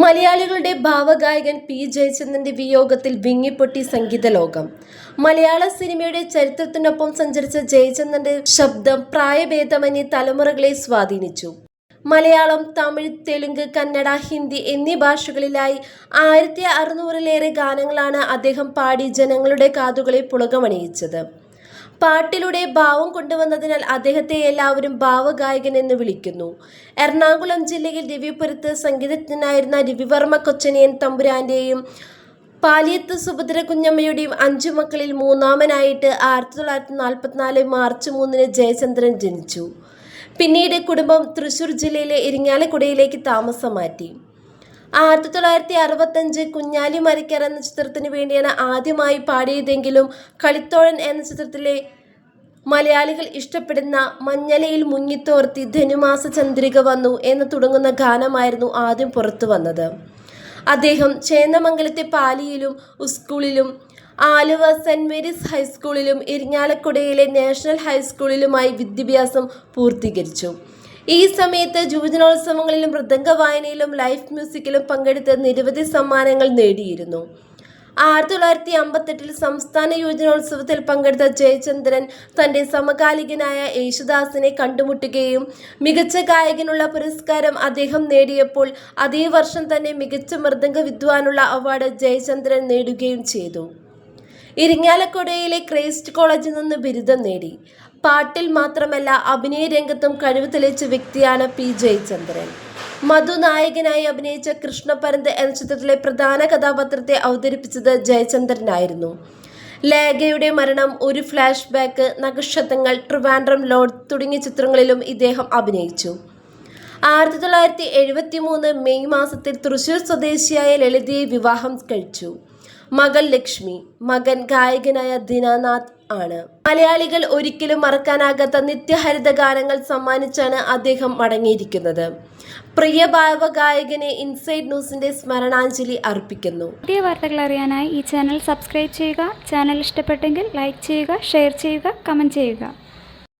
മലയാളികളുടെ ഭാവഗായകൻ പി ജയചന്ദ്രന്റെ വിയോഗത്തിൽ വിങ്ങിപ്പൊട്ടി സംഗീത ലോകം. മലയാള സിനിമയുടെ ചരിത്രത്തിനൊപ്പം സഞ്ചരിച്ച ജയചന്ദ്രന്റെ ശബ്ദം പ്രായഭേദമന്യേ തലമുറകളെ സ്വാധീനിച്ചു. മലയാളം തമിഴ് തെലുങ്ക് കന്നഡ ഹിന്ദി എന്നീ ഭാഷകളിലായി ആയിരത്തി അറുന്നൂറിലേറെ ഗാനങ്ങളാണ് അദ്ദേഹം പാടി ജനങ്ങളുടെ കാതുകളെ പുളകമണിയിച്ചത്. പാട്ടിലൂടെ ഭാവം കൊണ്ടുവന്നതിനാൽ അദ്ദേഹത്തെ എല്ലാവരും ഭാവഗായകൻ എന്ന് വിളിക്കുന്നു. എറണാകുളം ജില്ലയിൽ രവിപുരത്ത് സംഗീതജ്ഞനായിരുന്ന രവിവർമ്മ കൊച്ചനിയൻ തമ്പുരാന്റെയും പാലിയത്ത് സുഭദ്ര കുഞ്ഞമ്മയുടെയും അഞ്ചു മക്കളിൽ മൂന്നാമനായിട്ട് ആയിരത്തി തൊള്ളായിരത്തി നാൽപ്പത്തിനാല് മാർച്ച് മൂന്നിന് ജയചന്ദ്രൻ ജനിച്ചു. പിന്നീട് കുടുംബം തൃശൂർ ജില്ലയിലെ ഇരിങ്ങാലക്കുടയിലേക്ക് താമസം മാറ്റി ആയിരത്തി തൊള്ളായിരത്തി അറുപത്തഞ്ച് കുഞ്ഞാലി മരിക്കർ എന്ന ചിത്രത്തിന് വേണ്ടിയാണ് ആദ്യമായി പാടിയതെങ്കിലും കളിത്തോഴൻ എന്ന ചിത്രത്തിലെ മലയാളികൾ ഇഷ്ടപ്പെടുന്ന മഞ്ഞലയിൽ മുങ്ങിത്തോർത്തി ധനുമാസ ചന്ദ്രിക വന്നു എന്ന് തുടങ്ങുന്ന ഗാനമായിരുന്നു ആദ്യം പുറത്തു വന്നത്. അദ്ദേഹം ചേന്നമംഗലത്തെ പാലിയിലും സ്കൂളിലും ആലുവ സെന്റ് മേരീസ് ഹൈസ്കൂളിലും ഇരിങ്ങാലക്കുടയിലെ നാഷണൽ ഹൈസ്കൂളിലുമായി വിദ്യാഭ്യാസം പൂർത്തീകരിച്ചു. ഈ സമയത്ത് യുവജനോത്സവങ്ങളിലും മൃദംഗ വായനയിലും ലൈഫ് മ്യൂസിക്കിലും പങ്കെടുത്ത് നിരവധി സമ്മാനങ്ങൾ നേടിയിരുന്നു. ആയിരത്തി തൊള്ളായിരത്തി അമ്പത്തെട്ടിൽ സംസ്ഥാന യുവജനോത്സവത്തിൽ പങ്കെടുത്ത ജയചന്ദ്രൻ തന്റെ സമകാലികനായ യേശുദാസിനെ കണ്ടുമുട്ടുകയും മികച്ച ഗായകനുള്ള പുരസ്കാരം അദ്ദേഹം നേടിയപ്പോൾ അതേ വർഷം തന്നെ മികച്ച മൃദംഗ വിദ്വാനുള്ള അവാർഡ് ജയചന്ദ്രൻ നേടുകയും ചെയ്തു. ഇരിങ്ങാലക്കുടയിലെ ക്രൈസ്റ്റ് കോളേജിൽ നിന്ന് ബിരുദം നേടി. പാട്ടിൽ മാത്രമല്ല അഭിനയ രംഗത്തും കഴിവ് തെളിയിച്ച വ്യക്തിയാണ് പി. ജയചന്ദ്രൻ. മധു നായകനായി അഭിനയിച്ച കൃഷ്ണപരന്ത് എന്ന ചിത്രത്തിലെ പ്രധാന കഥാപാത്രത്തെ അവതരിപ്പിച്ചത് ജയചന്ദ്രനായിരുന്നു. ലേഖയുടെ മരണം ഒരു ഫ്ലാഷ് ബാക്ക് നക്ഷത്രങ്ങൾ ട്രിവാൻഡ്രം ലോഡ് തുടങ്ങിയ ചിത്രങ്ങളിലും ഇദ്ദേഹം അഭിനയിച്ചു. ആയിരത്തി തൊള്ളായിരത്തി എഴുപത്തി മൂന്ന് മെയ് മാസത്തിൽ തൃശൂർ സ്വദേശിയായ ലളിതയെ വിവാഹം കഴിച്ചു. മകൾ ലക്ഷ്മി മകൻ ഗായകനായ ദിനാനാഥ് ആണ്. മലയാളികൾ ഒരിക്കലും മറക്കാനാകാത്ത നിത്യഹരിത ഗാനങ്ങൾ സമ്മാനിച്ചാണ് അദ്ദേഹം മടങ്ങിയിരിക്കുന്നത്. പ്രിയ ഭാവ ഗായകനെ ഇൻസൈഡ് ന്യൂസിന്റെ സ്മരണാഞ്ജലി അർപ്പിക്കുന്നു. പുതിയ വാർത്തകൾ അറിയാനായി ഈ ചാനൽ സബ്സ്ക്രൈബ് ചെയ്യുക ചാനൽ ഇഷ്ടപ്പെട്ടെങ്കിൽ ലൈക്ക് ചെയ്യുക ഷെയർ ചെയ്യുക കമന്റ് ചെയ്യുക.